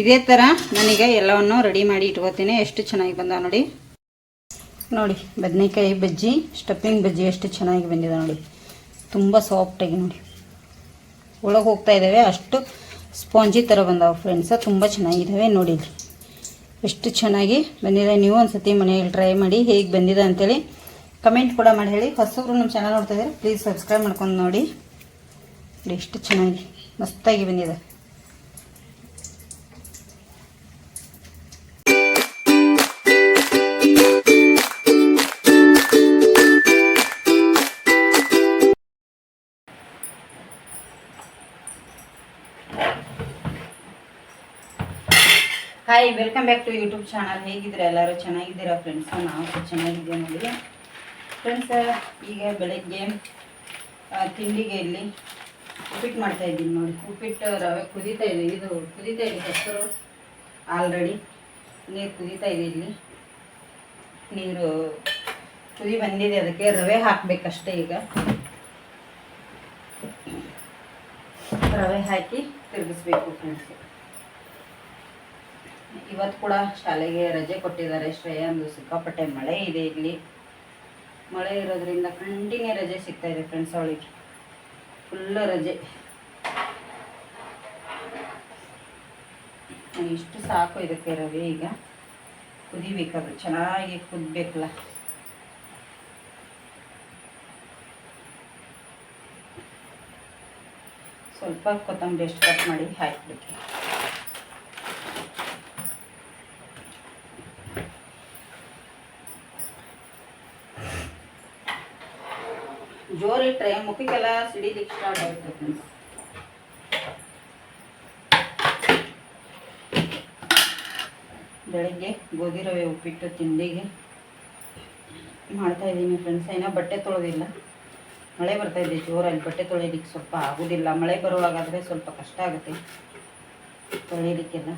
ಇದೇ ಥರ ನನಗೆ ಎಲ್ಲವನ್ನು ರೆಡಿ ಮಾಡಿ ಇಟ್ಕೋತೀನಿ. ಎಷ್ಟು ಚೆನ್ನಾಗಿ ಬಂದ ನೋಡಿ. ನೋಡಿ, ಬದನೆಕಾಯಿ ಬಜ್ಜಿ ಸ್ಟಫಿಂಗ್ ಬಜ್ಜಿ ಎಷ್ಟು ಚೆನ್ನಾಗಿ ಬಂದಿದೆ ನೋಡಿ. ತುಂಬ ಸಾಫ್ಟಾಗಿ ನೋಡಿ. ಒಳಗೆ ಹೋಗ್ತಾ ಇದ್ದಾವೆ ಅಷ್ಟು ಸ್ಪಾಂಜಿ ಥರ ಬಂದವು ಫ್ರೆಂಡ್ಸ ತುಂಬ ಚೆನ್ನಾಗಿದ್ದಾವೆ ನೋಡಿ ಎಷ್ಟು ಚೆನ್ನಾಗಿ ಬಂದಿದೆ. ನೀವು ಒಂದು ಸತಿ ಮನೆಯಲ್ಲಿ ಟ್ರೈ ಮಾಡಿ ಹೇಗೆ ಬಂದಿದೆ ಅಂತೇಳಿ ಕಮೆಂಟ್ ಕೂಡ ಮಾಡಿ ಹೇಳಿ. ಹೊಸಬ್ರು ನಮ್ಮ ಚಾನಲ್ ನೋಡ್ತಾ ಇದ್ದಾರೆ ಪ್ಲೀಸ್ ಸಬ್ಸ್ಕ್ರೈಬ್ ಮಾಡ್ಕೊಂಡು ನೋಡಿ. ನೋಡಿ, ಎಷ್ಟು ಚೆನ್ನಾಗಿ ಮಸ್ತಾಗಿ ಬಂದಿದೆ. Welcome back to YouTube channel ಹೇಗಿದ್ದೀರಾ ಎಲ್ಲರೂ? ಚೆನ್ನಾಗಿದ್ದೀರಾ ಫ್ರೆಂಡ್ಸ್ ನಾವು ಚೆನ್ನಾಗಿದ್ದೀವಿ ನೋಡಿ ಫ್ರೆಂಡ್ಸ್ ಈಗ ಬೆಳಗ್ಗೆ ತಿಂಡಿಗೆ ಇಲ್ಲಿ ಉಪ್ಪಿಟ್ಟು ಮಾಡ್ತಾ ಇದ್ದೀನಿ ನೋಡಿ. ಉಪ್ಪಿಟ್ಟು, ರವೆ ಕುದೀತಾ ಇದೆ. ಇದು ಕುದೀತಾ ಇದೆ ಹೆಸರು. ಆಲ್ರೆಡಿ ನೀರು ಕುದೀತಾ ಇದೆ ಇಲ್ಲಿ. ನೀರು ಕುದಿ ಬಂದಿದೆ ಅದಕ್ಕೆ ರವೆ ಹಾಕಬೇಕಷ್ಟೇ ಈಗ. ರವೆ ಹಾಕಿ ತಿರುಗಿಸ್ಬೇಕು ಫ್ರೆಂಡ್ಸ್ ಇವತ್ತು ಕೂಡ ಶಾಲೆಗೆ ರಜೆ ಕೊಟ್ಟಿದ್ದಾರೆ. ಶ್ರೇಯಾಂದು ಸಿಕ್ಕಾಪಟ್ಟೆ ಮಳೆ ಇದೆ ಇಲ್ಲಿ. ಮಳೆ ಇರೋದ್ರಿಂದ ಕಂಟಿನ್ಯೂ ರಜೆ ಸಿಗ್ತಾ ಇದೆ ಫ್ರೆಂಡ್ಸ್ ಅವಳಿಗೆ. ಫುಲ್ಲು ರಜೆ. ಇಷ್ಟು ಸಾಕು ಇದಕ್ಕೆ ರವೆ ಈಗ. ಕುದಿಬೇಕಾದ್ರೆ ಚೆನ್ನಾಗಿ ಕುದ್ಬೇಕಲ್ಲ. ಸ್ವಲ್ಪ ಕೊತ್ತಂಬರಿ ಎಷ್ಟು ಕಟ್ ಮಾಡಿ ಹಾಕಿಬಿಡಿ ಜೋರ್ ಇಟ್ಟರೆ ಮುಖಕ್ಕೆಲ್ಲ ಸಿಡಿಲಿಕ್ಕೆ ಸ್ಟಾರ್ಟ್ ಆಗುತ್ತೆ ಫ್ರೆಂಡ್ಸ್ ಬೆಳಗ್ಗೆ ಗೋಧಿ ರವೆ ಉಪ್ಪಿಟ್ಟು ತಿಂಡಿಗೆ ಮಾಡ್ತಾ ಇದ್ದೀನಿ ಫ್ರೆಂಡ್ಸ್ ಏನೋ ಬಟ್ಟೆ ತೊಳೆದಿಲ್ಲ. ಮಳೆ ಬರ್ತಾ ಇದೆ ಜೋರಲ್ಲಿ ಬಟ್ಟೆ ತೊಳೆಯಲಿಕ್ಕೆ ಸ್ವಲ್ಪ ಆಗೋದಿಲ್ಲ. ಮಳೆ ಬರುವಾಗಾದರೆ ಸ್ವಲ್ಪ ಕಷ್ಟ ಆಗುತ್ತೆ. ತೊಳೆಯಲಿಕ್ಕೆಲ್ಲ.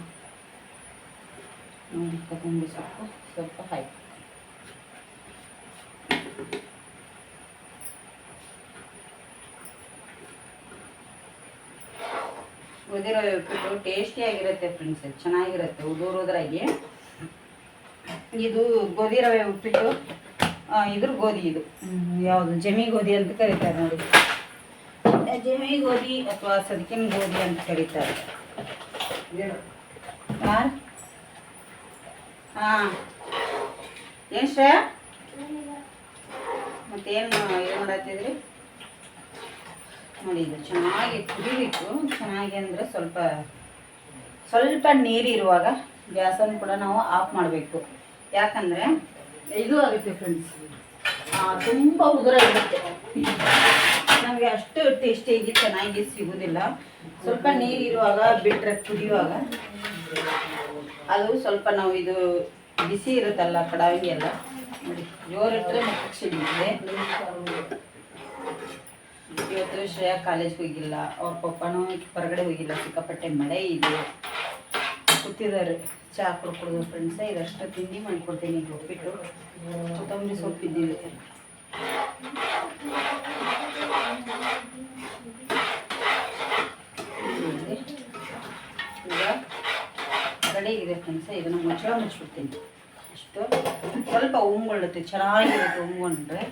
ನೋಡಿ, ಕೊತ್ತಂಬರಿ ಸೊಪ್ಪು ಸ್ವಲ್ಪ ಹಾಕಿ. ರವೆ ಉಪ್ಪಿಟ್ಟು ಟೇಸ್ಟಿಯಾಗಿರುತ್ತೆ ಫ್ರೆಂಡ್ಸ್ ಚೆನ್ನಾಗಿರುತ್ತೆ ಉದುರು ಉದುರಾಗಿ ಇದು ಗೋಧಿ ರವೆ ಉಪ್ಪಿಟ್ಟು. ಇದ್ರ ಗೋಧಿ ಇದು. ಯಾವುದು? ಜಮಿ ಗೋಧಿ ಅಂತ ಕರೀತಾರೆ ನೋಡಿ. ಜಮಿ ಗೋಧಿ ಅಥವಾ ಸದಕಿನ ಗೋಧಿ ಅಂತ ಕರೀತಾರೆ. ಹಾಂ ಏನು ಶ್ರೇಯ? ಮತ್ತೇನು ಏನು ಮಾಡತ್ತಿದ್ರಿ ನೋಡಿ ಚೆನ್ನಾಗಿ ಕುದಿಬಿಟ್ಟು ಚೆನ್ನಾಗಿ ಅಂದರೆ ಸ್ವಲ್ಪ ಸ್ವಲ್ಪ ನೀರಿರುವಾಗ ಗ್ಯಾಸನ್ನು ಕೂಡ ನಾವು ಆಫ್ ಮಾಡಬೇಕು. ಯಾಕಂದರೆ ಇದು ಆಗುತ್ತೆ ಫ್ರೆಂಡ್ಸ್ ತುಂಬ ಉದುರ ಇರುತ್ತೆ. ನಮಗೆ ಅಷ್ಟು ಟೇಸ್ಟಿಯಾಗಿ ಚೆನ್ನಾಗಿ ಸಿಗೋದಿಲ್ಲ. ಸ್ವಲ್ಪ ನೀರಿರುವಾಗ ಬಿಟ್ಟರೆ ಕುದಿಯುವಾಗ ಅದು ಸ್ವಲ್ಪ ನಾವು ಇದು ಬಿಸಿ ಇರುತ್ತಲ್ಲ ಕಡಾಯಿ ಎಲ್ಲ ನೋಡಿ ಜೋರಿಟ್ಟರೆ ಮತ್ತೆ ಸಿಡಿಯುತ್ತೆ ಇವತ್ತು ಶ್ರೇಯಾ ಕಾಲೇಜ್ ಹೋಗಿಲ್ಲ. ಅವ್ರ ಪಪ್ಪನೂ ಹೊರಗಡೆ ಹೋಗಿಲ್ಲ. ಸಿಕ್ಕಾಪಟ್ಟೆ ಮಳೆ ಇದೆ. ಕೂತಿದ್ದಾರೆ. ಚಹಾ ಕುಡ್ಕೊಡೋದು ಫ್ರೆಂಡ್ಸ ಇದಷ್ಟು ತಿಂಡಿ ಮಾಡಿಕೊಡ್ತೀನಿ ಉಪ್ಪಿಟ್ಟು ಕೊತ್ತಂಬರಿ ಸೊಪ್ಪಿದ್ದೀವಿ ಈಗ ಕಡೆ ಇದೆ ಫ್ರೆಂಡ್ಸ ಇದನ್ನು ಮುಚ್ಚಳ ಮುಚ್ಚಿಬಿಡ್ತೀನಿ ಅಷ್ಟು. ಸ್ವಲ್ಪ ಉಮ್ಗೊಳ್ಳುತ್ತೆ ಚೆನ್ನಾಗಿರುತ್ತೆ ಉಮ್ಗೊಂಡ್ರೆ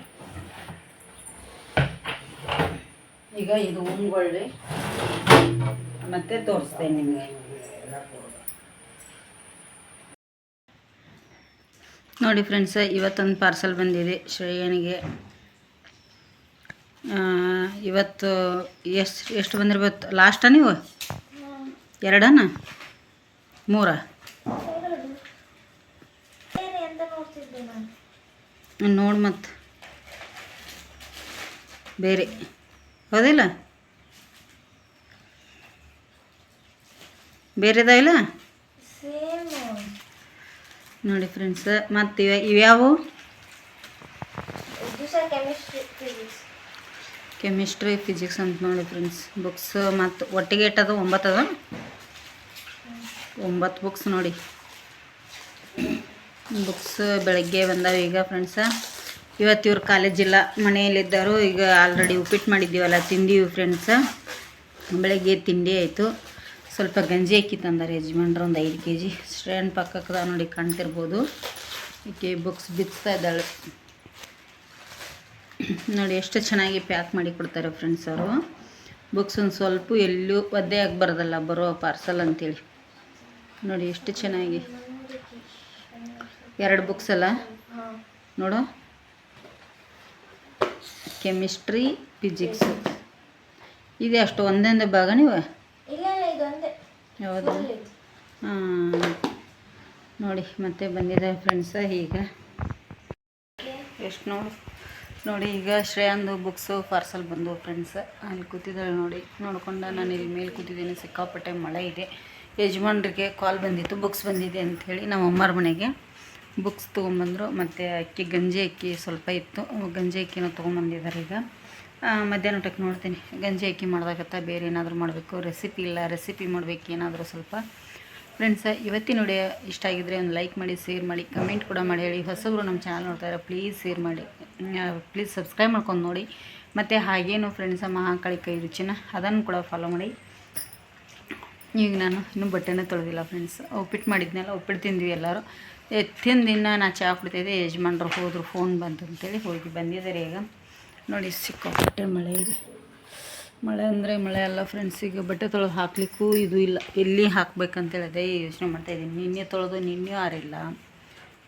ಈಗ ಇದು ಉಂಗೊಳ್ಳಿ. ಮತ್ತೆ ತೋರಿಸ್ತೇನೆ ನಿಮಗೆ. ನೋಡಿ ಫ್ರೆಂಡ್ಸ್ ಇವತ್ತೊಂದು ಪಾರ್ಸಲ್ ಬಂದಿದೆ ಶ್ರೇಯನಿಗೆ. ಇವತ್ತು ಎಷ್ಟು ಎಷ್ಟು ಬಂದಿರ್ಬೋದು? ಲಾಸ್ಟಾ ನೀವು? ಎರಡನ? ಮೂರ? ನೋಡಿ ಮತ್ತು. ಬೇರೆ. ಹೌದಿಲ್ಲ? ಬೇರೆದ ಇಲ್ಲ? ನೋಡಿ ಫ್ರೆಂಡ್ಸ್ ಮತ್ತು ಇವ ಇವ್ಯಾವು ಕೆಮಿಸ್ಟ್ರಿ ಫಿಸಿಕ್ಸ್ ಅಂತ ನೋಡಿ ಫ್ರೆಂಡ್ಸ್ ಬುಕ್ಸ್ ಮತ್ತು ಒಟ್ಟಿಗೆ ಇಟ್ಟದು ಒಂಬತ್ತು ಅದ? ಒಂಬತ್ತು ಬುಕ್ಸ್ ನೋಡಿ. ಬುಕ್ಸ್ ಬೆಳಗ್ಗೆ ಬಂದಾವೆ ಈಗ ಫ್ರೆಂಡ್ಸ ಇವತ್ತು ಇವ್ರು ಕಾಲೇಜಿಲ್ಲ ಮನೆಯಲ್ಲಿದ್ದರು ಈಗ ಆಲ್ರೆಡಿ ಉಪ್ಪಿಟ್ಟು ಮಾಡಿದ್ದೀವಲ್ಲ, ತಿಂದೀವಿ ಫ್ರೆಂಡ್ಸ ಬೆಳಗ್ಗೆ ತಿಂಡಿ ಆಯಿತು. ಸ್ವಲ್ಪ ಗಂಜಿ ಅಕ್ಕಿ ತಂದಾರೆ ಯಜಮಾನ್ರು, ಒಂದು ಐದು ಕೆ ಜಿ ಸ್ಟ್ರೆಂಡ್ ಪಕ್ಕದ ನೋಡಿ ಕಾಣ್ತಿರ್ಬೋದು. ಈಕೆ ಬುಕ್ಸ್ ಬಿಚ್ತಾ ಇದ್ದಾಳೆ. ನೋಡಿ, ಎಷ್ಟು ಚೆನ್ನಾಗಿ ಪ್ಯಾಕ್ ಮಾಡಿ ಕೊಡ್ತಾರೆ ಫ್ರೆಂಡ್ಸ್ ಅವರು. ಬುಕ್ಸ್ ಒಂದು ಸ್ವಲ್ಪ ಎಲ್ಲೂ ಒದ್ದೆ ಆಗಬಾರ್ದಲ್ಲ, ಬರೋ ಪಾರ್ಸಲ್ ಅಂತೇಳಿ. ನೋಡಿ, ಎಷ್ಟು ಚೆನ್ನಾಗಿ. ಎರಡು ಬುಕ್ಸ್ ಅಲ್ಲ? ನೋಡು. Chemistry physics. ಇದೆ ಅಷ್ಟು ಒಂದೊಂದೇ ಭಾಗ ನೀವು? ಹೌದು? ಹಾಂ. ನೋಡಿ ಮತ್ತೆ ಬಂದಿದೆ ಫ್ರೆಂಡ್ಸ ಈಗ. ಎಷ್ಟು ನೋಡಿ ನೋಡಿ ಈಗ ಶ್ರೇಯಾಂದು ಬುಕ್ಸು ಪಾರ್ಸಲ್ ಬಂದು ಫ್ರೆಂಡ್ಸ್ ಅಲ್ಲಿ ಕೂತಿದ್ದಾಳೆ ನೋಡಿ. ನೋಡ್ಕೊಂಡ ನಾನು ಇಲ್ಲಿ ಮೇಲೆ ಕೂತಿದ್ದೀನಿ. ಸಿಕ್ಕಾಪಟ್ಟೆ ಮಳೆ ಇದೆ. ಯಜಮಾನ್ರಿಗೆ ಕಾಲ್ ಬಂದಿತ್ತು ಬುಕ್ಸ್ ಬಂದಿದೆ ಅಂಥೇಳಿ ನಮ್ಮ ಅಮ್ಮರ ಮನೆಗೆ. ಬುಕ್ಸ್ ತೊಗೊಂಬಂದರು, ಮತ್ತು ಅಕ್ಕಿ, ಗಂಜಿ ಅಕ್ಕಿ ಸ್ವಲ್ಪ ಇತ್ತು. ಗಂಜಿ ಅಕ್ಕಿನೂ ತೊಗೊಂಬಂದಿದ್ದಾರೆ ಈಗ. ಮಧ್ಯಾಹ್ನ ಊಟಕ್ಕೆ ನೋಡ್ತೀನಿ. ಗಂಜಿ ಅಕ್ಕಿ ಮಾಡಿದಾಗತ್ತ ಬೇರೆ ಏನಾದರೂ ಮಾಡಬೇಕು. ರೆಸಿಪಿ ಇಲ್ಲ, ರೆಸಿಪಿ ಮಾಡಬೇಕು ಏನಾದರೂ ಸ್ವಲ್ಪ. ಫ್ರೆಂಡ್ಸ ಇವತ್ತಿನ ವಿಡಿಯೋ ಇಷ್ಟ ಆಗಿದ್ರೆ ಒಂದು ಲೈಕ್ ಮಾಡಿ, ಶೇರ್ ಮಾಡಿ, ಕಮೆಂಟ್ ಕೂಡ ಮಾಡಿ ಹೇಳಿ. ಹೊಸಬ್ರು ನಮ್ಮ ಚಾನಲ್ ನೋಡ್ತಾ ಇರೋ ಪ್ಲೀಸ್ ಶೇರ್ ಮಾಡಿ. ಪ್ಲೀಸ್ ಸಬ್ಸ್ಕ್ರೈಬ್ ಮಾಡ್ಕೊಂಡು ನೋಡಿ. ಮತ್ತು ಹಾಗೇನು ಫ್ರೆಂಡ್ಸ ಮಹಾಕಾಳಿ ಕೈ ರುಚಿನ ಅದನ್ನು ಕೂಡ ಫಾಲೋ ಮಾಡಿ. ಈಗ ನಾನು ಇನ್ನೂ ಬಟ್ಟೆನೇ ತೊಳೆದಿಲ್ಲ ಫ್ರೆಂಡ್ಸ್ ಉಪ್ಪಿಟ್ಟು ಮಾಡಿದ್ನಲ್ಲ, ಉಪ್ಪಿಟ್ಟು ತಿಂದ್ವಿ ಎಲ್ಲರೂ. ಎತ್ತಿನ ದಿನ ನಾ ಚಹಾ ಕುಡ್ತಿದ್ದೆ ಯಜಮಾನ್ರು ಹೋದ್ರು ಫೋನ್ ಬಂತು ಅಂತೇಳಿ ಹೋಗಿ ಬಂದಿದ್ದಾರೆ ಈಗ. ನೋಡಿ, ಸಿಕ್ಕಾಪಟ್ಟೆ ಮಳೆ ಇದೆ. ಮಳೆ ಅಂದರೆ ಮಳೆ ಅಲ್ಲ ಫ್ರೆಂಡ್ಸ್ ಈಗ ಬಟ್ಟೆ ತೊಳೆದು ಹಾಕ್ಲಿಕ್ಕೂ ಇದು ಇಲ್ಲ. ಎಲ್ಲಿ ಹಾಕ್ಬೇಕಂತೇಳಿ ಅದೇ ಯೋಚನೆ ಮಾಡ್ತಾಯಿದ್ದೀನಿ ನಿನ್ನೆ ತೊಳೆದು ನಿನ್ನೆ ಆರಿಲ್ಲ.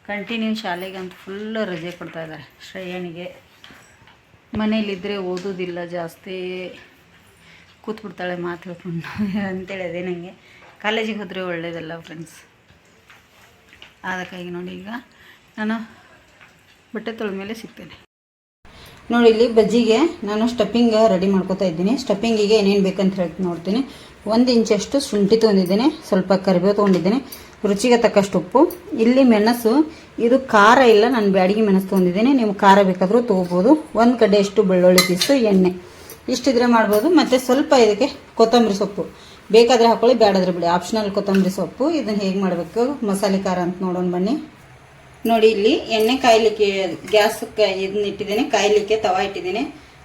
ಕಂಟಿನ್ಯೂ ಶಾಲೆಗೆ ಅಂತ ಫುಲ್ ರಜೆ ಕೊಡ್ತಾ ಇದ್ದಾರೆ ಶ್ರೇಯಣಿಗೆ. ಮನೇಲಿದ್ದರೆ ಓದೋದಿಲ್ಲ ಜಾಸ್ತಿ. ಕೂತ್ಬಿಡ್ತಾಳೆ ಮಾತು ಹೇಳ್ಕೊಂಡು ಅಂತೇಳಿ ಅದೇ ನನಗೆ ಕಾಲೇಜಿಗೆ ಹೋದರೆ ಒಳ್ಳೆಯದಲ್ಲ ಫ್ರೆಂಡ್ಸ್ ಅದಕ್ಕಾಗಿ ನೋಡಿ ಈಗ ನಾನು ಬಟ್ಟೆ ತೊಳೆದ ಮೇಲೆ ಸಿಗ್ತೇನೆ. ನೋಡಿ ಇಲ್ಲಿ ಬಜ್ಜಿಗೆ ನಾನು ಸ್ಟಫಿಂಗ್ ರೆಡಿ ಮಾಡ್ಕೋತಾ ಇದ್ದೀನಿ. ಸ್ಟಫಿಂಗಿಗೆ ಏನೇನು ಬೇಕಂತ ಹೇಳಿ ನೋಡ್ತೀನಿ. ಒಂದು ಇಂಚಷ್ಟು ಶುಂಠಿ ತೊಗೊಂಡಿದ್ದೀನಿ. ಸ್ವಲ್ಪ ಕರಿಬೇವು ತೊಗೊಂಡಿದ್ದೀನಿ. ರುಚಿಗೆ ತಕ್ಕಷ್ಟು ಉಪ್ಪು. ಇಲ್ಲಿ ಮೆಣಸು, ಇದು ಖಾರ ಇಲ್ಲ, ನಾನು ಬ್ಯಾಡಿಗೆ ಮೆಣಸು ತೊಗೊಂಡಿದ್ದೀನಿ. ನೀವು ಖಾರ ಬೇಕಾದರೂ ತೊಗೋಬೋದು. ಒಂದು ಕಡೆಯಷ್ಟು ಬೆಳ್ಳುಳ್ಳಿ ಪೀಸು, ಎಣ್ಣೆ. ಇಷ್ಟಿದ್ರೆ ಮಾಡ್ಬೋದು. ಮತ್ತು ಸ್ವಲ್ಪ ಇದಕ್ಕೆ ಕೊತ್ತಂಬರಿ ಸೊಪ್ಪು. ಬೇಕಾದರೆ ಹಾಕೊಳ್ಳಿ ಬೇಡಾದ್ರೆ ಬಿಡಿ. ಆಪ್ಷನಲ್ ಕೊತ್ತಂಬರಿ ಸೊಪ್ಪು, ಇದನ್ನು ಹೇಗೆ ಮಾಡಬೇಕು? ಮಸಾಲೆ ಖಾರ ಅಂತ ನೋಡೋಣ ಬನ್ನಿ. ನೋಡಿ ಇಲ್ಲಿ ಎಣ್ಣೆ ಕಾಯ್ಲಿಕ್ಕೆ, ಗ್ಯಾಸ್ ಇದನ್ನ ಇಟ್ಟಿದ್ದೇನೆ, ಕಾಯ್ಲಿಕ್ಕೆ ತವಾ ಇಟ್ಟಿದ್ದೀನಿ.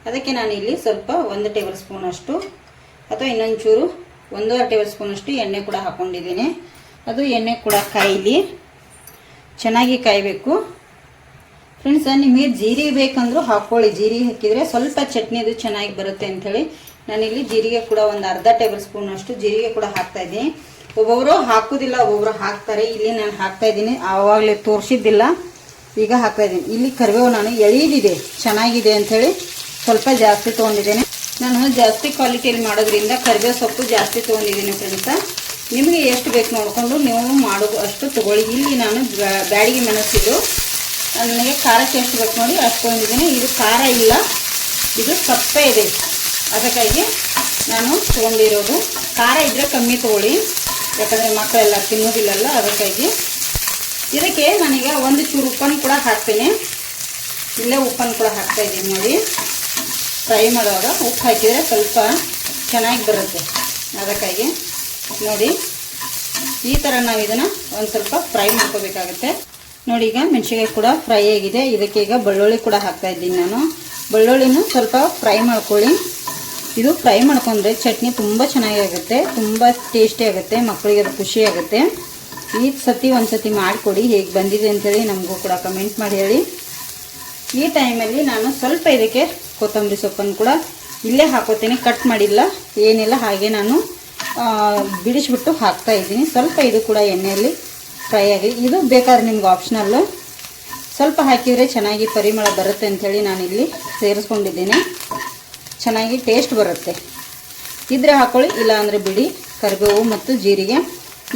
ಅದಕ್ಕೆ ನಾನು ಇಲ್ಲಿ ಸ್ವಲ್ಪ ಒಂದು ಟೇಬಲ್ ಸ್ಪೂನ್ ಅಷ್ಟು, ಅಥವಾ ಇನ್ನೊಂದು ಚೂರು ಒಂದೂವರೆ ಟೇಬಲ್ ಸ್ಪೂನ್ ಅಷ್ಟು ಎಣ್ಣೆ ಕೂಡ ಹಾಕೊಂಡಿದ್ದೀನಿ. ಅದು ಎಣ್ಣೆ ಕೂಡ ಕಾಯ್ಲಿ. ಚೆನ್ನಾಗಿ ಕಾಯಬೇಕು. ಫ್ರೆಂಡ್ಸ್ ನಿಮಗೆ ಜೀರಿಗೆ ಬೇಕಂದ್ರೂ ಹಾಕ್ಕೊಳ್ಳಿ ಜೀರಿಗೆ ಹಾಕಿದರೆ ಸ್ವಲ್ಪ ಚಟ್ನಿದು ಚೆನ್ನಾಗಿ ಬರುತ್ತೆ ಅಂಥೇಳಿ ನಾನಿಲ್ಲಿ ಜೀರಿಗೆ ಕೂಡ ಒಂದು ಅರ್ಧ ಟೇಬಲ್ ಸ್ಪೂನ್ ಅಷ್ಟು ಜೀರಿಗೆ ಕೂಡ ಹಾಕ್ತಾ ಇದ್ದೀನಿ. ಒಬ್ಬೊಬ್ಬರು ಹಾಕೋದಿಲ್ಲ ಒಬ್ಬೊಬ್ಬರು ಹಾಕ್ತಾರೆ. ಇಲ್ಲಿ ನಾನು ಹಾಕ್ತಾ ಇದ್ದೀನಿ. ಆವಾಗಲೇ ತೋರಿಸಿದ್ದಿಲ್ಲ. ಈಗ ಹಾಕ್ತಾ ಇದ್ದೀನಿ. ಇಲ್ಲಿ ಕರಿಬೇವು ನಾನು ಎಳೀದಿದೆ. ಚೆನ್ನಾಗಿದೆ ಅಂಥೇಳಿ ಸ್ವಲ್ಪ ಜಾಸ್ತಿ ತೊಗೊಂಡಿದ್ದೇನೆ. ನಾನು ಜಾಸ್ತಿ ಕ್ವಾಲಿಟಿಯಲ್ಲಿ ಮಾಡೋದ್ರಿಂದ ಕರಿಬೇವು ಸೊಪ್ಪು ಜಾಸ್ತಿ ತೊಗೊಂಡಿದ್ದೀನಿ ಫ್ರೆಂಡ್ಸ. ನಿಮಗೆ ಎಷ್ಟು ಬೇಕು ನೋಡಿಕೊಂಡು ನೀವು ಮಾಡೋದು ಅಷ್ಟು ತೊಗೊಳ್ಳಿ. ಇಲ್ಲಿ ನಾನು ಬ್ಯಾ- ಬ್ಯಾಡಿಗೆ ಮೆಣಸಿದ್ದು. ನನಗೆ ಖಾರಕ್ಕೆ ಎಷ್ಟು ಬೇಕು ನೋಡಿ ಅಷ್ಟು ತೊಗೊಂಡಿದ್ದೀನಿ. ಇದು ಖಾರ ಇಲ್ಲ. ಇದು ಸಪ್ಪೆ ಇದೆ. ಅದಕ್ಕಾಗಿ ನಾನು ತೊಗೊಂಡಿರೋದು. ಖಾರ ಇದ್ದರೆ ಕಮ್ಮಿ ತೊಗೊಳ್ಳಿ. ಯಾಕಂದರೆ ಮಕ್ಕಳೆಲ್ಲ ತಿನ್ನೋದಿಲ್ಲಲ್ಲ, ಅದಕ್ಕಾಗಿ. ಇದಕ್ಕೆ ನಾನೀಗ ಒಂದು ಚೂರು ಉಪ್ಪನ್ನು ಕೂಡ ಹಾಕ್ತೀನಿ. ಇಲ್ಲೇ ಉಪ್ಪನ್ನು ಕೂಡ ಹಾಕ್ತಾ ಇದ್ದೀನಿ ನೋಡಿ. ಫ್ರೈ ಮಾಡುವಾಗ ಉಪ್ಪು ಹಾಕಿದರೆ ಸ್ವಲ್ಪ ಚೆನ್ನಾಗಿ ಬರುತ್ತೆ. ಅದಕ್ಕಾಗಿ ನೋಡಿ, ಈ ಥರ ನಾವು ಇದನ್ನು ಒಂದು ಸ್ವಲ್ಪ ಫ್ರೈ ಮಾಡ್ಕೋಬೇಕಾಗುತ್ತೆ. ನೋಡಿ, ಈಗ ಮೆಣಸಿಗೆ ಕೂಡ ಫ್ರೈ ಆಗಿದೆ. ಇದಕ್ಕೆ ಈಗ ಬೆಳ್ಳುಳ್ಳಿ ಕೂಡ ಹಾಕ್ತಾ ಇದ್ದೀನಿ ನಾನು. ಬೆಳ್ಳುಳ್ಳಿನೂ ಸ್ವಲ್ಪ ಫ್ರೈ ಮಾಡ್ಕೊಳ್ಳಿ. ಇದು ಫ್ರೈ ಮಾಡ್ಕೊಂಡ್ರೆ ಚಟ್ನಿ ತುಂಬ ಚೆನ್ನಾಗಾಗುತ್ತೆ ತುಂಬ ಟೇಸ್ಟಿ ಆಗುತ್ತೆ ಮಕ್ಕಳಿಗೆ ಅದು ಖುಷಿ ಆಗುತ್ತೆ. ಈ ಸತಿ ಒಂದು ಸತಿ ಮಾಡಿಕೊಡಿ, ಹೇಗೆ ಬಂದಿದೆ ಅಂತೇಳಿ ನಮಗೂ ಕೂಡ ಕಮೆಂಟ್ ಮಾಡಿ ಹೇಳಿ. ಈ ಟೈಮಲ್ಲಿ ನಾನು ಸ್ವಲ್ಪ ಇದಕ್ಕೆ ಕೊತ್ತಂಬರಿ ಸೊಪ್ಪನ್ನು ಕೂಡ ಇಲ್ಲೇ ಹಾಕೋತೀನಿ ಕಟ್ ಮಾಡಿಲ್ಲ, ಏನಿಲ್ಲ, ಹಾಗೆ ನಾನು ಬಿಡಿಸ್ಬಿಟ್ಟು ಹಾಕ್ತಾ ಇದ್ದೀನಿ. ಸ್ವಲ್ಪ ಇದು ಕೂಡ ಎಣ್ಣೆಯಲ್ಲಿ ಫ್ರೈ ಆಗಿ, ಇದು ಬೇಕಾದ್ರೆ ನಿಮ್ಗೆ ಆಪ್ಷನಲ್ಲು ಸ್ವಲ್ಪ ಹಾಕಿದರೆ ಚೆನ್ನಾಗಿ ಪರಿಮಳ ಬರುತ್ತೆ ಅಂಥೇಳಿ ನಾನಿಲ್ಲಿ ಸೇರಿಸ್ಕೊಂಡಿದ್ದೀನಿ. ಚೆನ್ನಾಗಿ ಟೇಸ್ಟ್ ಬರುತ್ತೆ. ಇದ್ರೆ ಹಾಕೊಳ್ಳಿ ಇಲ್ಲ ಬಿಡಿ. ಕರಿಬೇವು ಮತ್ತು ಜೀರಿಗೆ.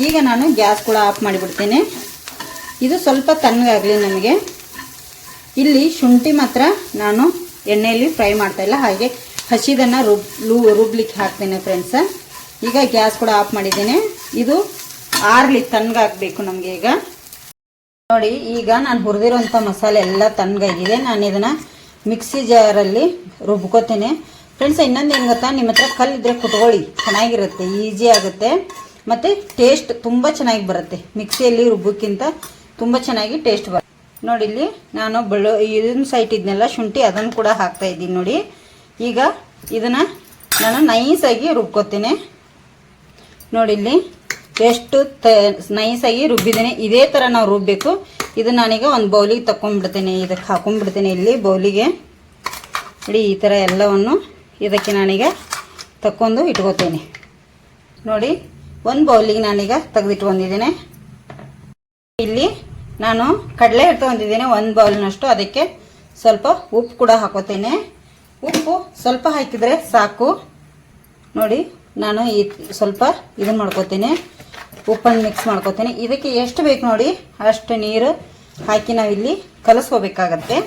ಈಗ ನಾನು ಗ್ಯಾಸ್ ಕೂಡ ಆಫ್ ಮಾಡಿಬಿಡ್ತೇನೆ. ಇದು ಸ್ವಲ್ಪ ತಣ್ಣಗಾಗಲಿ ನಮಗೆ. ಇಲ್ಲಿ ಶುಂಠಿ ಮಾತ್ರ ನಾನು ಎಣ್ಣೆಯಲ್ಲಿ ಫ್ರೈ ಮಾಡ್ತಾ ಇಲ್ಲ. ಹಾಗೆ ಹಸಿದನ್ನು ರುಬ್, ಲೂ, ರುಬ್ಲಿಕ್ಕೆ ಹಾಕ್ತೇನೆ ಫ್ರೆಂಡ್ಸ ಈಗ ಗ್ಯಾಸ್ ಕೂಡ ಆಫ್ ಮಾಡಿದ್ದೇನೆ. ಇದು ಆರ್ಲಿ ತಣ್ಣಗಾಗಬೇಕು ನಮಗೆ ಈಗ. ನೋಡಿ, ಈಗ ನಾನು ಹುರಿದಿರೋಂಥ ಮಸಾಲೆ ಎಲ್ಲ ತಣ್ಣಗಾಗಿದೆ. ನಾನು ಇದನ್ನು ಮಿಕ್ಸಿ ಜಾರಲ್ಲಿ ರುಬ್ಕೋತೇನೆ. ಫ್ರೆಂಡ್ಸ್ ಇನ್ನೊಂದು ಏನು ಗೊತ್ತಾ? ನಿಮ್ಮ ಹತ್ರ ಕಲ್ಲಿದ್ರೆ ಕುಟ್ಕೊಳ್ಳಿ. ಚೆನ್ನಾಗಿರುತ್ತೆ ಈಸಿ ಆಗುತ್ತೆ. ಮತ್ತು ಟೇಸ್ಟ್ ತುಂಬ ಚೆನ್ನಾಗಿ ಬರುತ್ತೆ. ಮಿಕ್ಸಿಯಲ್ಲಿ ರುಬ್ಬೋಕ್ಕಿಂತ ತುಂಬ ಚೆನ್ನಾಗಿ ಟೇಸ್ಟ್ ಬರುತ್ತೆ. ನೋಡಿ, ಇಲ್ಲಿ ನಾನು ಬೆಳ್ಳು ಇದನ್ನ ಸೈಟ್ ಇದನ್ನೆಲ್ಲ ಶುಂಠಿ ಅದನ್ನು ಕೂಡ ಹಾಕ್ತಾ ಇದ್ದೀನಿ ನೋಡಿ. ಈಗ ಇದನ್ನು ನಾನು ನೈಸಾಗಿ ರುಬ್ಕೋತೇನೆ. ನೋಡಿ, ಇಲ್ಲಿ ಎಷ್ಟು ತ ನೈಸಾಗಿ ರುಬ್ಬಿದ್ದೇನೆ. ಇದೇ ಥರ ನಾವು ರುಬ್ಬಬೇಕು ಇದು ನಾನೀಗ ಒಂದು ಬೌಲಿಗೆ ತಗೊಂಡ್ಬಿಡ್ತೇನೆ ಇದಕ್ಕೆ ಹಾಕೊಂಡ್ಬಿಡ್ತೇನೆ ಇಲ್ಲಿ ಬೌಲಿಗೆ. ನೋಡಿ, ಈ ಥರ ಎಲ್ಲವನ್ನು ಇದಕ್ಕೆ ನಾನೀಗ ತಕ್ಕೊಂಡು ಇಟ್ಕೋತೇನೆ. ನೋಡಿ, ಒಂದು ಬೌಲಿಗೆ ನಾನೀಗ ತೆಗೆದಿಟ್ಕೊಂಡಿದ್ದೇನೆ ಇಲ್ಲಿ ನಾನು ಕಡಲೆ ಹಿಟ್ಟು ತೊಗೊಂಡಿದ್ದೇನೆ ಒಂದು ಬೌಲ್ನಷ್ಟು. ಅದಕ್ಕೆ ಸ್ವಲ್ಪ ಉಪ್ಪು ಕೂಡ ಹಾಕೋತೇನೆ. ಉಪ್ಪು ಸ್ವಲ್ಪ ಹಾಕಿದರೆ ಸಾಕು. ನೋಡಿ, ನಾನು ಈ ಸ್ವಲ್ಪ ಇದನ್ನು ಮಾಡ್ಕೋತೇನೆ. ಉಪ್ಪನ್ನು ಮಿಕ್ಸ್ ಮಾಡ್ಕೋತೇನೆ. ಇದಕ್ಕೆ ಎಷ್ಟು ಬೇಕು ನೋಡಿ, ಅಷ್ಟು ನೀರು ಹಾಕಿ ನಾವಿಲ್ಲಿ ಕಲಸ್ಕೋಬೇಕಾಗತ್ತೆ.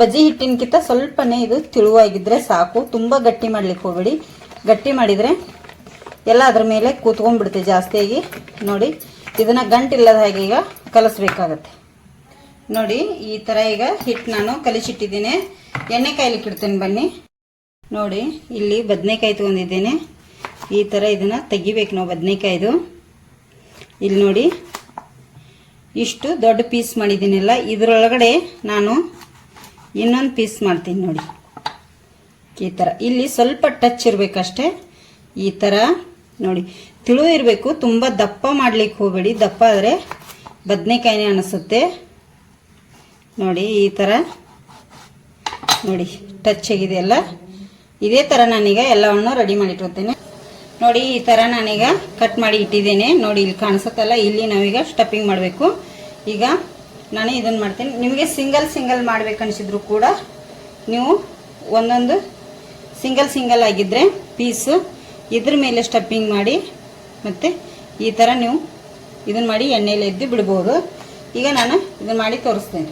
ಬಜ್ಜಿ ಹಿಟ್ಟಿನಕ್ಕಿಂತ ಸ್ವಲ್ಪನೇ ಇದು ತಿಳುವಾಗಿದ್ದರೆ ಸಾಕು. ತುಂಬ ಗಟ್ಟಿ ಮಾಡ್ಲಿಕ್ಕೆ ಹೋಗಬೇಡಿ. ಗಟ್ಟಿ ಮಾಡಿದರೆ ಎಲ್ಲ ಅದ್ರ ಮೇಲೆ ಕೂತ್ಕೊಂಡ್ಬಿಡುತ್ತೆ ಜಾಸ್ತಿಯಾಗಿ. ನೋಡಿ, ಇದನ್ನು ಗಂಟಿಲ್ಲದ ಹಾಗೆ ಈಗ ಕಲಸ್ಬೇಕಾಗತ್ತೆ. ನೋಡಿ, ಈ ಥರ ಈಗ ಹಿಟ್ಟು ನಾನು ಕಲಿಸಿಟ್ಟಿದ್ದೀನಿ. ಎಣ್ಣೆ ಕಾಯ್ಲಿಕ್ಕೆ ಇಡ್ತೀನಿ ಬನ್ನಿ. ನೋಡಿ, ಇಲ್ಲಿ ಬದನೆಕಾಯಿ ತೊಗೊಂಡಿದ್ದೇನೆ. ಈ ಥರ ಇದನ್ನು ತೆಗಿಬೇಕು ನಾವು ಬದನೆಕಾಯ್ದು. ಇಲ್ಲಿ ನೋಡಿ. ಇಷ್ಟು ದೊಡ್ಡ ಪೀಸ್ ಮಾಡಿದ್ದೀನಲ್ಲ, ಇದರೊಳಗಡೆ ನಾನು ಇನ್ನೊಂದು ಪೀಸ್ ಮಾಡ್ತೀನಿ ನೋಡಿ. ಈ ಥರ ಇಲ್ಲಿ ಸ್ವಲ್ಪ ಟಚ್ ಇರಬೇಕಷ್ಟೇ. ಈ ಥರ ನೋಡಿ. ತಿಳು ಇರಬೇಕು, ತುಂಬ ದಪ್ಪ ಮಾಡ್ಲಿಕ್ಕೆ ಹೋಗಬೇಡಿ. ದಪ್ಪ ಆದರೆ ಬದನೆಕಾಯಿನೇ ಅನಿಸುತ್ತೆ. ನೋಡಿ, ಈ ಥರ ನೋಡಿ ಟಚ್ ಆಗಿದೆಯಲ್ಲ ಇದೇ ಥರ ನಾನೀಗ ಎಲ್ಲವನ್ನು ರೆಡಿ ಮಾಡಿ ಇಟ್ಕೊತೇನೆ ನೋಡಿ, ಈ ಥರ ನಾನೀಗ ಕಟ್ ಮಾಡಿ ಇಟ್ಟಿದ್ದೇನೆ. ನೋಡಿ, ಇಲ್ಲಿ ಕಾಣಿಸುತ್ತಲ್ಲ, ಇಲ್ಲಿ ನಾವೀಗ ಸ್ಟಫಿಂಗ್ ಮಾಡಬೇಕು. ಈಗ ನಾನು ಇದನ್ನು ಮಾಡ್ತೀನಿ. ನಿಮಗೆ ಸಿಂಗಲ್ ಸಿಂಗಲ್ ಮಾಡ್ಬೇಕನ್ಸಿದ್ರು ಕೂಡ ನೀವು ಒಂದೊಂದು ಸಿಂಗಲ್ ಸಿಂಗಲ್ ಆಗಿದ್ದರೆ ಪೀಸು ಇದ್ರ ಮೇಲೆ ಸ್ಟಫಿಂಗ್ ಮಾಡಿ ಮತ್ತು ಈ ಥರ ನೀವು ಇದನ್ನು ಮಾಡಿ ಎಣ್ಣೆಯಲ್ಲಿ ಎದ್ದು ಬಿಡ್ಬೋದು. ಈಗ ನಾನು ಇದನ್ನು ಮಾಡಿ ತೋರಿಸ್ತೇನೆ.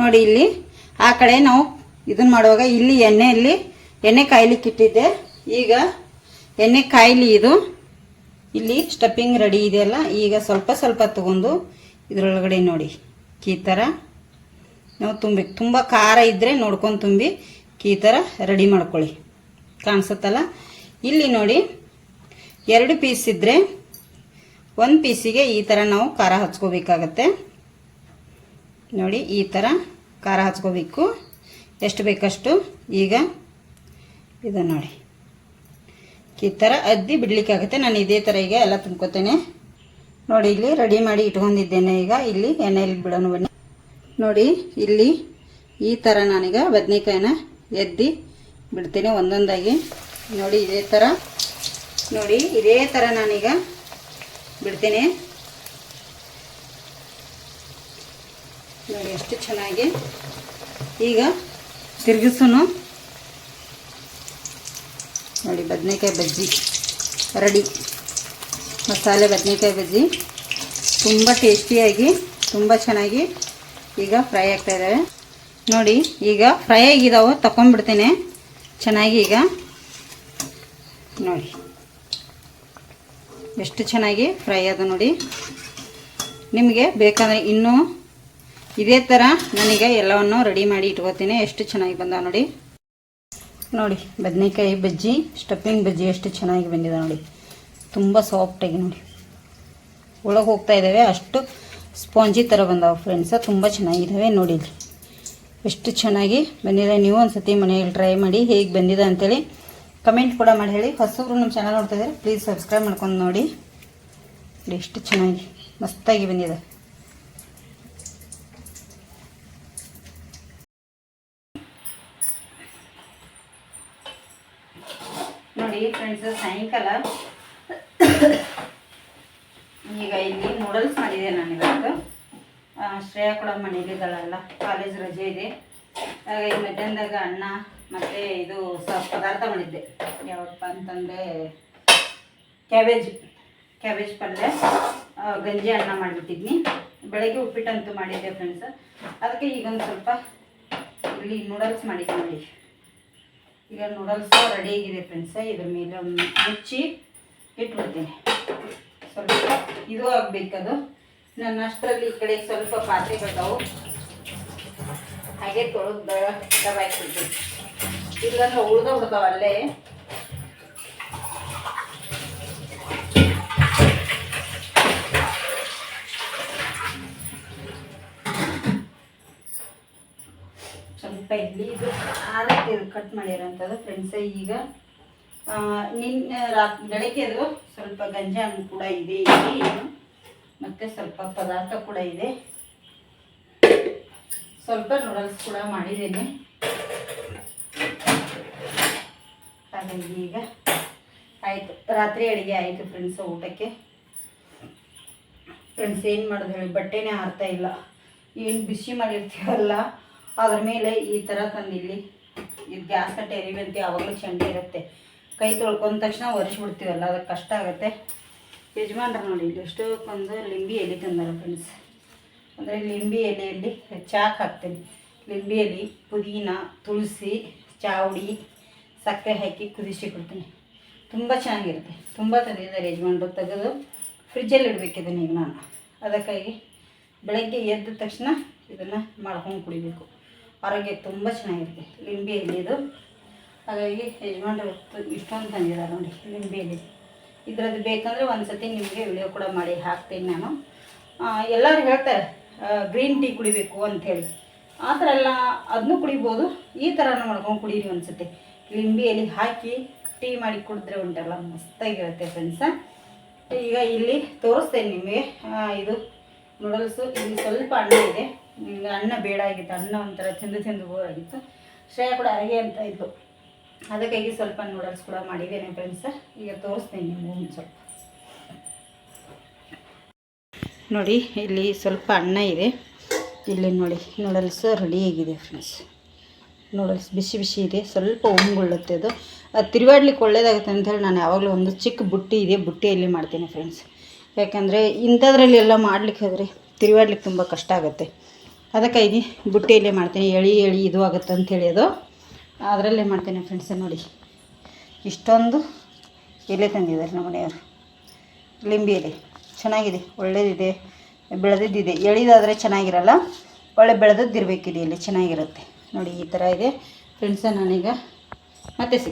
ನೋಡಿ, ಇಲ್ಲಿ ಆ ಕಡೆ ನಾವು ಇದನ್ನ ಮಾಡುವಾಗ ಇಲ್ಲಿ ಎಣ್ಣೆಯಲ್ಲಿ, ಎಣ್ಣೆ ಕಾಯ್ಲಿಕ್ಕೆ ಇಟ್ಟಿದ್ದೆ ಈಗ ಎಣ್ಣೆ ಕಾಯಿಲಿ ಇದು. ಇಲ್ಲಿ ಸ್ಟಫಿಂಗ್ ರೆಡಿ ಇದೆಯಲ್ಲ, ಈಗ ಸ್ವಲ್ಪ ಸ್ವಲ್ಪ ತಗೊಂಡು ಇದರೊಳಗಡೆ ನೋಡಿ. ಈ ಥರ ನಾವು ತುಂಬಬೇಕು ತುಂಬ ಖಾರ ಇದ್ದರೆ ನೋಡ್ಕೊಂಡು ತುಂಬಿ ಈ ಥರ ರೆಡಿ ಮಾಡ್ಕೊಳ್ಳಿ. ಕಾಣಿಸುತ್ತಲ್ಲ? ಇಲ್ಲಿ ನೋಡಿ, ಎರಡು ಪೀಸ್ ಇದ್ದರೆ ಒಂದು ಪೀಸಿಗೆ ಈ ಥರ ನಾವು ಖಾರ ಹಚ್ಕೋಬೇಕಾಗತ್ತೆ. ನೋಡಿ, ಈ ಥರ ಖಾರ ಹಚ್ಕೋಬೇಕು. ಎಷ್ಟು ಬೇಕಷ್ಟು? ಈಗ ಇದು ನೋಡಿ. ಈ ಥರ ಅದ್ದಿ ಬಿಡಲಿಕ್ಕಾಗುತ್ತೆ. ನಾನು ಇದೇ ಥರ ಈಗ ಎಲ್ಲ ತುಂಬ್ಕೊತೇನೆ. ನೋಡಿ, ಇಲ್ಲಿ ರೆಡಿ ಮಾಡಿ ಇಟ್ಕೊಂಡಿದ್ದೇನೆ ಈಗ. ಇಲ್ಲಿ ಎಣ್ಣೆಯಲ್ಲಿ ಬಿಡೋಣ ಬನ್ನಿ. ನೋಡಿ, ಇಲ್ಲಿ ಈ ಥರ ನಾನೀಗ ಬದನೆಕಾಯಿನ ಎದ್ದಿ ಬಿಡ್ತೀನಿ ಒಂದೊಂದಾಗಿ. ನೋಡಿ, ಇದೇ ಥರ ನೋಡಿ, ಇದೇ ಥರ ನಾನೀಗ ಬಿಡ್ತೀನಿ. ನೋಡಿ, ಎಷ್ಟು ಚೆನ್ನಾಗಿ ಈಗ ತಿರುಗಿಸೋನು ನೋಡಿ, ಬದನೆಕಾಯಿ ಬಜ್ಜಿ. ರೆಡಿ. ಮಸಾಲೆ ಬದನೆಕಾಯಿ ಬಜ್ಜಿ. ತುಂಬ ಟೇಸ್ಟಿಯಾಗಿ, ತುಂಬ ಚೆನ್ನಾಗಿ ಈಗ ಫ್ರೈ ಆಗ್ತಾ ಇದ್ದಾವೆ ನೋಡಿ, ಈಗ ಫ್ರೈ ಆಗಿದಾವೆ ತಗೊಂಡ್ಬಿಡ್ತೀನಿ ಚೆನ್ನಾಗಿ ಈಗ ನೋಡಿ. ಎಷ್ಟು ಚೆನ್ನಾಗಿ ಫ್ರೈ ಆದ ನೋಡಿ. ನಿಮಗೆ ಬೇಕಾದರೆ ಇನ್ನೂ ಇದೇ ಥರ ನನಗೆ ಎಲ್ಲವನ್ನು ರೆಡಿ ಮಾಡಿ ಇಟ್ಕೋತೀನಿ. ಎಷ್ಟು ಚೆನ್ನಾಗಿ ಬಂದ ನೋಡಿ. ನೋಡಿ, ಬದನೆಕಾಯಿ ಬಜ್ಜಿ, ಸ್ಟಫಿಂಗ್ ಬಜ್ಜಿ ಎಷ್ಟು ಚೆನ್ನಾಗಿ ಬಂದಿದೆ ನೋಡಿ. ತುಂಬ ಸಾಫ್ಟಾಗಿ ನೋಡಿ. ಒಳಗೆ ಹೋಗ್ತಾ ಇದ್ದಾವೆ ಅಷ್ಟು ಸ್ಪಾಂಜಿ ಥರ ಬಂದಾವೆ ಫ್ರೆಂಡ್ಸ ತುಂಬ ಚೆನ್ನಾಗಿದ್ದಾವೆ ನೋಡಿ ಎಷ್ಟು ಚೆನ್ನಾಗಿ ಬಂದಿದೆ. ನೀವು ಒಂದು ಸತಿ ಮನೆಯಲ್ಲಿ ಟ್ರೈ ಮಾಡಿ ಹೇಗೆ ಬಂದಿದೆ ಅಂತೇಳಿ ಕಮೆಂಟ್ ಕೂಡ ಮಾಡಿ ಹೇಳಿ. ಹೊಸಬ್ರು ನಮ್ಮ ಚಾನಲ್ ನೋಡ್ತಾ ಇದ್ದಾರೆ ಪ್ಲೀಸ್ ಸಬ್ಸ್ಕ್ರೈಬ್ ಮಾಡ್ಕೊಂಡು ನೋಡಿ. ನೋಡಿ, ಎಷ್ಟು ಚೆನ್ನಾಗಿ ಮಸ್ತಾಗಿ ಬಂದಿದೆ ನೋಡಿ ಫ್ರೆಂಡ್ಸ್ ಸಾಯಂಕಾಲ. ಈಗ ಇಲ್ಲಿ ನೂಡಲ್ಸ್ ಮಾಡಿದೆ ನಾನು ಇವತ್ತು. ಶ್ರೇಯಾ ಕೂಡ ಮನೇಲಿದ್ದಾಳಲ್ಲ ಕಾಲೇಜ್ ರಜೆ ಇದೆ. ಹಾಗಾಗಿ ಮಧ್ಯಾಹ್ನದಾಗ ಅನ್ನ ಮತ್ತು ಇದು ಸ, ಪದಾರ್ಥ ಮಾಡಿದ್ದೆ. ಯಾವಪ್ಪ ಅಂತಂದರೆ ಕ್ಯಾಬೇಜ್ ಕ್ಯಾಬೇಜ್ ಪಲ್ಯ ಗಂಜಿ ಅನ್ನ ಮಾಡಿಬಿಟ್ಟಿದ್ನಿ. ಬೆಳಗ್ಗೆ ಉಪ್ಪಿಟ್ಟಂತೂ ಮಾಡಿದ್ದೆ ಫ್ರೆಂಡ್ಸ್ ಅದಕ್ಕೆ ಈಗ ಒಂದು ಸ್ವಲ್ಪ ಇಲ್ಲಿ ನೂಡಲ್ಸ್ ಮಾಡಿದ್ದೆ ನೋಡಿ. ಈಗ ನೂಡಲ್ಸ್ ರೆಡಿ ಆಗಿದೆ ಫ್ರೆಂಡ್ಸ್ ಇದ್ರ ಮೇಲೆ ಒಂದು ಮುಚ್ಚಿ ಇಟ್ಬಿಡ್ತೀನಿ. ಸ್ವಲ್ಪ ಇದು ಆಗಬೇಕದು. ನನ್ನ ಅಷ್ಟರಲ್ಲಿ ಈ ಕಡೆ ಸ್ವಲ್ಪ ಪಾತ್ರೆಗಳಿದಾವು ಹಾಗೆ ತೊಳೆದು ದಬಾಕ್ಬಿಡ್ತೀನಿ ಇಲ್ಲಾಂದ್ರೆ ಉಳ್ದ ಬಿಡ್ತಾವ ಅಲ್ಲೇ. ಸ್ವಲ್ಪ ಇಲ್ಲಿ ಕಟ್ ಮಾಡಿರೋಂಥದ್ದು ಫ್ರೆಂಡ್ಸ್ ಈಗ ನಿನ್ನೆ ರಾತ್ ಬೆಳಗ್ಗೆದು ಸ್ವಲ್ಪ ಗಂಜಾಮ್ ಕೂಡ ಇದೆ, ಇಲ್ಲಿ. ಮತ್ತು ಸ್ವಲ್ಪ ಪದಾರ್ಥ ಕೂಡ ಇದೆ. ಸ್ವಲ್ಪ ನೂಡಲ್ಸ್ ಕೂಡ ಮಾಡಿದ್ದೇನೆ. ಹಾಗಾಗಿ ಈಗ ಆಯಿತು. ರಾತ್ರಿ ಅಡುಗೆ ಆಯಿತು ಫ್ರೆಂಡ್ಸ್ ಊಟಕ್ಕೆ. ಫ್ರೆಂಡ್ಸ್ ಏನು ಮಾಡೋದು ಹೇಳಿ, ಬಟ್ಟೆನೇ ಆರ್ತಾ ಇಲ್ಲ. ಏನು ಬಿಸಿ ಮಾಡಿರ್ತೀವಲ್ಲ, ಅದ್ರ ಮೇಲೆ ಈ ಥರ ತಂದಿಲ್ಲಿ. ಇದು ಗ್ಯಾಸ್ ಕಟ್ಟೆ ಎರಿಬಂತಿ ಯಾವಾಗಲೂ ಚಂಡಿ ಇರುತ್ತೆ. ಕೈ ತೊಳ್ಕೊಂಡ ತಕ್ಷಣ ಒರೆಸ್ಬಿಡ್ತೀವಲ್ಲ ಅದಕ್ಕೆ ಕಷ್ಟ ಆಗುತ್ತೆ. ಯಜಮಾನ್ರು ನೋಡಿ ಎಷ್ಟೊಂದು ಲಿಂಬಿ ಎಲೆ ತಂದಾರ ಫ್ರೆಂಡ್ಸ್ ಅಂದರೆ ಲಿಂಬಿ ಎಲೆಯಲ್ಲಿ ಚಾಕ್ ಹಾಕ್ತೀನಿ. ಲಿಂಬಿ ಎಲೆ, ಪುದೀನ, ತುಳಸಿ, ಚಾವಡಿ, ಸಕ್ಕರೆ ಹಾಕಿ ಕುದಿಸಿ ಕೊಡ್ತೀನಿ. ತುಂಬ ಚೆನ್ನಾಗಿರುತ್ತೆ. ತುಂಬ ತಂದಿದ್ದಾರೆ ಯಜಮಾನ್ರು, ತೆಗೆದು ಫ್ರಿಜ್ಜಲ್ಲಿ ಇಡಬೇಕಿದ್ದೀನಿ ಈಗ ನಾನು. ಅದಕ್ಕಾಗಿ ಬೆಳಗ್ಗೆ ಎದ್ದ ತಕ್ಷಣ ಇದನ್ನು ಮಾಡ್ಕೊಂಡು ಕುಡಿಬೇಕು. ಆರೋಗ್ಯಕ್ಕೆ ತುಂಬ ಚೆನ್ನಾಗಿರುತ್ತೆ ಲಿಂಬೆ ಎಲೆದು ಹಾಗಾಗಿ ಯಜಮಾನ್ರು ಇಷ್ಟೊಂದು ತಂದಿದ್ದಾರೆ ನೋಡಿ, ಲಿಂಬೆ ಎಲೆ. ಇದ್ರದ್ದು ಬೇಕಂದರೆ ಒಂದು ಸತಿ ನಿಮಗೆ ವಿಡಿಯೋ ಕೂಡ ಮಾಡಿ ಹಾಕ್ತೀನಿ ನಾನು. ಎಲ್ಲರೂ ಹೇಳ್ತಾರೆ ಗ್ರೀನ್ ಟೀ ಕುಡಿಬೇಕು ಅಂಥೇಳಿ. ಆ ಥರ ಎಲ್ಲ ಅದನ್ನೂ ಕುಡಿಬೋದು, ಈ ಥರನೂ ಮಾಡ್ಕೊಂಡು ಕುಡೀರಿ ಒಂದು ಸತಿ ಲಿಂಬೆ ಎಲೆ ಹಾಕಿ ಟೀ ಮಾಡಿ ಕುಡಿದ್ರೆ ಉಂಟಲ್ಲ, ಮಸ್ತಾಗಿರುತ್ತೆ ಫ್ರೆಂಡ್ಸ ಈಗ ಇಲ್ಲಿ ತೋರಿಸ್ತೇನೆ ನಿಮಗೆ ಇದು ನೂಡಲ್ಸು ಇಲ್ಲಿ ಸ್ವಲ್ಪ ಅಣ್ಣ ಇದೆ. ಅನ್ನ ಬೇಡ ಆಗಿತ್ತು, ಅನ್ನ ಒಂಥರ ಚೆಂದ ತಿಂದು ಬೋರ್ ಶ್ರೇಯಾ ಕೂಡ ಅರಿಗೆ ಅಂತ ಇದ್ಲು. ಅದಕ್ಕಾಗಿ ಸ್ವಲ್ಪ ನೂಡಲ್ಸ್ ಕೂಡ ಮಾಡಿದ್ದೇನೆ ಫ್ರೆಂಡ್ಸ ಈಗ ತೋರಿಸ್ತೀನಿ ನಿಮ್ಗೆ ಸ್ವಲ್ಪ ನೋಡಿ, ಇಲ್ಲಿ ಸ್ವಲ್ಪ ಅನ್ನ ಇದೆ. ಇಲ್ಲಿ ನೋಡಿ ನೂಡಲ್ಸ್ ರೆಡಿ ಆಗಿದೆ ಫ್ರೆಂಡ್ಸ್ ನೂಡಲ್ಸ್ ಬಿಸಿ ಬಿಸಿ ಇದೆ, ಸ್ವಲ್ಪ ಉಮ್ಗೊಳ್ಳುತ್ತೆ ಅದು. ಅದು ತಿರುವಾಡ್ಲಿಕ್ಕೆ ಒಳ್ಳೇದಾಗುತ್ತೆ ಅಂತೇಳಿ ನಾನು ಯಾವಾಗಲೂ ಒಂದು ಚಿಕ್ಕ ಬುಟ್ಟಿ ಇದೆ, ಬುಟ್ಟಿಯಲ್ಲಿ ಮಾಡ್ತೀನಿ ಫ್ರೆಂಡ್ಸ್ ಯಾಕಂದರೆ ಇಂಥದ್ರಲ್ಲಿ ಎಲ್ಲ ಮಾಡಲಿಕ್ಕೆ ಹೋದರೆ ತಿರುವಾಡ್ಲಿಕ್ಕೆ ತುಂಬ ಕಷ್ಟ ಆಗುತ್ತೆ. ಅದಕ್ಕಾಗಿ ಬುಟ್ಟಿಯಲ್ಲೇ ಮಾಡ್ತೀನಿ. ಎಳಿ ಎಳಿ ಇದು ಆಗುತ್ತೆ ಅಂಥೇಳಿ ಅದು. ಅದರಲ್ಲೇ ಮಾಡ್ತೀನಿ ಫ್ರೆಂಡ್ಸ್ ನೋಡಿ. ಇಷ್ಟೊಂದು ಎಲೆ ತಂದಿದ್ದಾರೆ ನಮ್ಮ ಮನೆಯವರು. ಲಿಂಬಿ ಎಲೆ ಚೆನ್ನಾಗಿದೆ. ಒಳ್ಳೇದಿದೆ. ಬೆಳೆದಿದ್ದಿದೆ. ಎಳಿದಾದರೆ ಚೆನ್ನಾಗಿರಲ್ಲ. ಒಳ್ಳೆ ಬೆಳೆದದ್ದು ಇರಬೇಕಿದೆ ಇಲ್ಲಿ ಚೆನ್ನಾಗಿರುತ್ತೆ. ನೋಡಿ, ಈ ಥರ ಇದೆ. ಫ್ರೆಂಡ್ಸ ನಾನೀಗ ಮತ್ತೆ ಸಿಗ್ತೀನಿ.